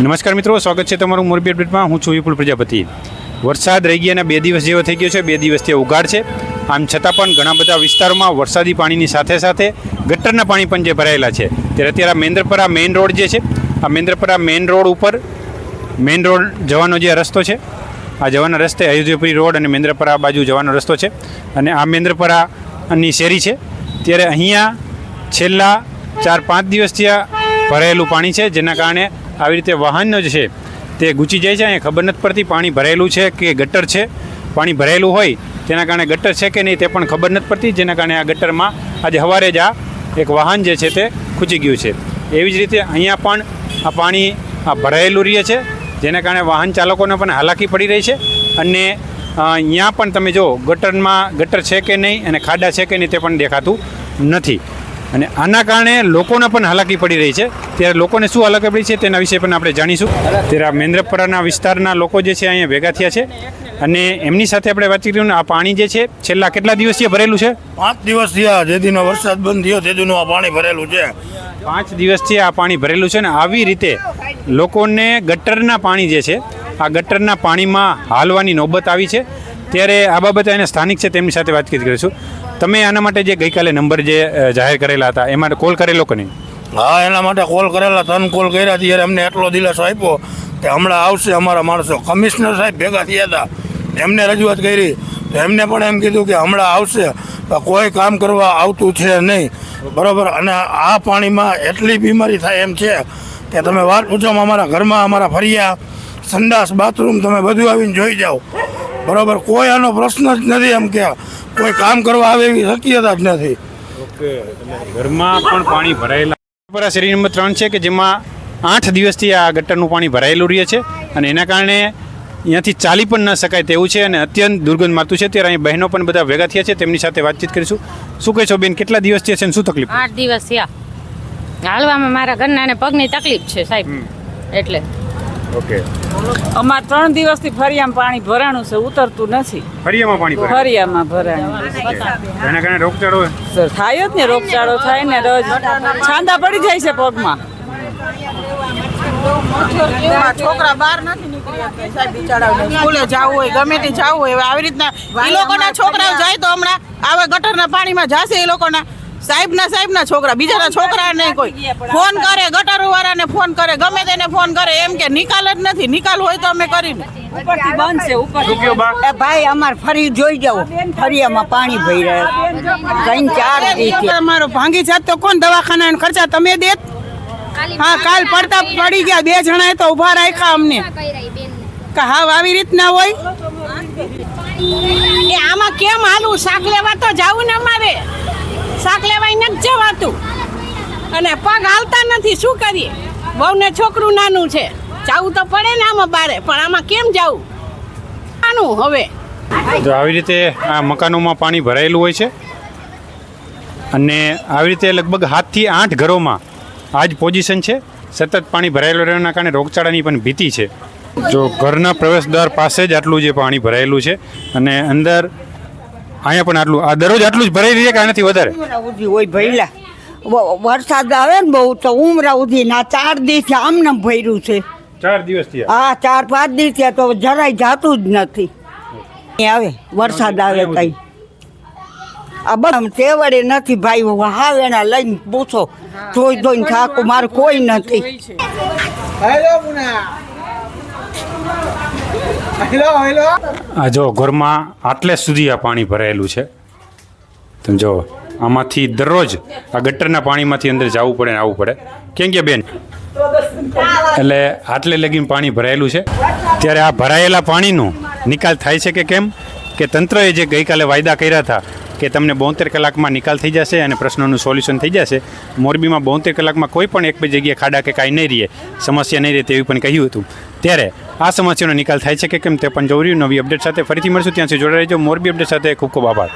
નમસ્કાર મિત્રો, સ્વાગત છે તમારું મોરબી અપડેટમાં. હું છું વિપુલ પ્રજાપતિ. વરસાદ રહી ગયાના બે દિવસ જેવો થઈ ગયો છે. બે દિવસથી ઉગાડ છે. આમ છતાં પણ ઘણા બધા વિસ્તારોમાં વરસાદી પાણીની સાથે સાથે ગટરના પાણી પણ જે ભરાયેલા છે. ત્યારે અત્યારે આ મેન્દ્રપરા મેઇન રોડ જે છે, આ મેન્દ્રપરા મેઇન રોડ ઉપર મેઇન રોડ જવાનો જે રસ્તો છે, આ જવાના રસ્તે અયોધ્યાપુરી રોડ અને મેન્દ્રપરા બાજુ જવાનો રસ્તો છે. અને આ મેન્દ્રપરાની શેરી છે. ત્યારે અહીંયા છેલ્લા ચાર પાંચ દિવસથી આ ભરાયેલું પાણી છે, જેના કારણે આવી રીતે વાહન જ છે. તે ગૂંચી જાય છે, અહીંયા ખબર નથી પડતી, પાણી ભરાયેલું છે કે ગટર છે? પાણી ભરાયેલું હોય, તેના કારણે ગટર છે કે નહીં તે પણ ખબર નથી પડતી, જેના કારણે આ ગટરમાં આજે સવારે જ આ એક વાહન જે છે તે ખૂચી ગયું છે. એવી જ રીતે અહીંયા પણ આ પાણી આ ભરાયેલું રહે છે, જેના કારણે વાહન ચાલકોને પણ હાલાકી પડી રહી છે. અને અહીંયા પણ તમે જો ગટરમાં ગટર છે કે નહીં અને ખાડા છે કે નહીં તે પણ દેખાતું નથી. અને આના કારણે લોકોને પણ હાલાકી પડી રહી છે. ત્યારે લોકોને શું હાલાકી પડી છે તેના વિશે પણ આપણે જાણીશું. ત્યારે આ મેન્દ્રપરાના વિસ્તારના લોકો જે છે અહીંયા ભેગા થયા છે. અને એમની સાથે આપણે વાતચીત કરી આ પાણી જે છે છેલ્લા કેટલા દિવસથી ભરેલું છે? પાંચ દિવસથી આ જે દિનો વરસાદ બંધ થયો તેદીનું આ પાણી ભરેલું છે. પાંચ દિવસથી આ પાણી ભરેલું છે ને આવી રીતે લોકોને ગટરના પાણી જે છે આ ગટરના પાણીમાં હાલવાની નોબત આવી છે. ત્યારે આ બાબતે એને સ્થાનિક છે તેમની સાથે વાતચીત કરીશું. તમે આના માટે જે ગઈકાલે નંબર જે જાહેર કરેલા હતા, એ માટે કોલ કરેલો કે નહીં? હા, એના માટે કોલ કરેલા ત્રણ કોલ કર્યા ત્યારે અમને એટલો દિલાસો આપ્યો કે હમણાં આવશે અમારા માણસો. કમિશનર સાહેબ ભેગા થયા હતા, એમને રજૂઆત કરી, તો એમને પણ એમ કીધું કે હમણાં આવશે કોઈ કામ કરવા આવતું છે નહીં. બરાબર? અને આ પાણીમાં એટલી બીમારી થાય એમ છે કે તમે વાત પૂછોમાં અમારા ઘરમાં અમારા ફરિયા, સંડાસ, બાથરૂમ, તમે બધું આવીને જોઈ જાઓ. બરોબર કોઈ આનો પ્રશ્ન જ નથી એમ કે કોઈ કામ કરવા આવે એવી શક્યતા જ નથી. ઘરમાં પણ પાણી ભરાયેલા શેરી નંબર ત્રણ છે કે જેમાં આઠ દિવસથી આ ગટરનું પાણી ભરાયેલું રહે છે અને એના કારણે અહીંયાથી ચાલી પણ ન શકાય તેવું છે અને અત્યંત દુર્ગંધ મારતું છે. ત્યારે અહીં બહેનો પણ બધા ભેગા થયા છે. તેમની સાથે વાતચીત કરીશું. શું કહેશો બેન કેટલા દિવસ છે શું તકલીફ? આઠ દિવસ થયા. હાલવામાં મારા ઘરના અને પગની તકલીફ છે સાહેબ. એટલે ઓકે. અમાર ત્રણ દિવસથી ફરિયામાં પાણી ભરાણું છે ઉતરતું નથી. ફરિયામાં પાણી ભરાય ફરિયામાં ભરાણું. એના કારણે રોગચાળો સર થાય જ ને રોગચાળો થાય ને રોજ. છાંદા પડી જાય છે પગમાં. છોકરા બહાર નથી સ્કૂલે જવું હોય ગમે તે જવું હોય. આવી રીતના એ લોકોના છોકરાઓ જાય તો હમણાં આવે ગટરના પાણીમાં જાશે એ લોકોના. સાહેબના સાહેબના છોકરા બીજાના છોકરા નહીં કોઈ. ફોન કરે ગટર વાળાને ફોન કરે ગમે તેને ફોન કરે એમ કે નિકાલ જ નથી નિકાલ હોય તો અમે કરીને ઉપરથી બંધ છે ઉપર શું કયો બા? એ ભાઈ અમાર ફરી જોઈ જાવ ફરિયામાં પાણી ભરી રહ્યા ત્રણ ચાર અમારો ભાંગી જાત તો કોણ દવાખાના ખર્ચા તમે દેત? હા કાલ પડતા પડી ગયા બે જણા તો ઊભા રાખ્યા અમને. કે હાવ આવી રીતના હોય? એ આમાં કેમ હાલું? શાક લેવા તો જાવું ને અમારે. શાક લેવાય નથી જવાતું. અને પગ હાલતા નથી, શું કરીએ? વહુને છોકરું નાનું છે. જાવું તો પડે ને આમાં બારે, પણ આમાં કેમ જાવું? નાનું હવે. જો આવી રીતે આ મકાનોમાં પાણી ભરાયેલું હોય છે અને આવી રીતે લગભગ સાતથી આઠ ઘરોમાં આ જ પોઝિશન છે. સતત પાણી ભરાયેલું રહેવાના કારણે રોગચાળાની પણ ભીતિ છે. જો ઘરના પ્રવેશદ્વાર પાસે જ આટલું જે પાણી ભરાયેલું છે અને અંદર અહીંયા પણ આટલું આ દરરોજ આટલું જ ભરાઈ રહે કે આનાથી વધારે? ઉમરા ઉધી હોય ભૈલા વરસાદ આવે ને બહુ તો ઉમરા ઉધી ના ચાર દિવસ આમને ભર્યું છે. ચાર દિવસ હા ચાર પાંચ દિવસ થયા તો જરાય જાતું જ નથી. અહીં આવે વરસાદ આવે કઈ આ બમ તેવડે નથી ભાઈ હાવ એના લઈને પૂછો. જોઈ જોઈને થાકું મારું કોઈ નથી. આ જો ઘરમાં આટલે સુધી આ પાણી ભરાયેલું છે. તમે જો, આમાંથી દરરોજ આ ગટરના પાણીમાંથી અંદર જવું પડે ને આવવું પડે. કેમ કે બેન? એટલે આટલે લગીને પાણી ભરાયેલું છે. ત્યારે આ ભરાયેલા પાણીનો નિકાલ થાય છે કે કેમ? કે તંત્રએ જે ગઈકાલે વાયદા કર્યા હતા કે તમને બોતેર કલાકમાં નિકાલ થઈ જશે અને પ્રશ્નોનું સોલ્યુશન થઈ જશે, મોરબીમાં બોતેર કલાકમાં કોઈ પણ એક બે જગ્યાએ ખાડા કે કાંઈ નહીં રહે, સમસ્યા નહીં રહે તેવી પણ કહ્યું હતું. ત્યારે આ સમસ્યાનો નિકાલ થાય છે કે કેમ તે પણ જોવું રહ્યું નવી અપડેટ સાથે ફરીથી મળશું. ત્યાં સુધી જોડાઈ રહેજો. મોરબી અપડેટ સાથે ખૂબ ખૂબ આભાર.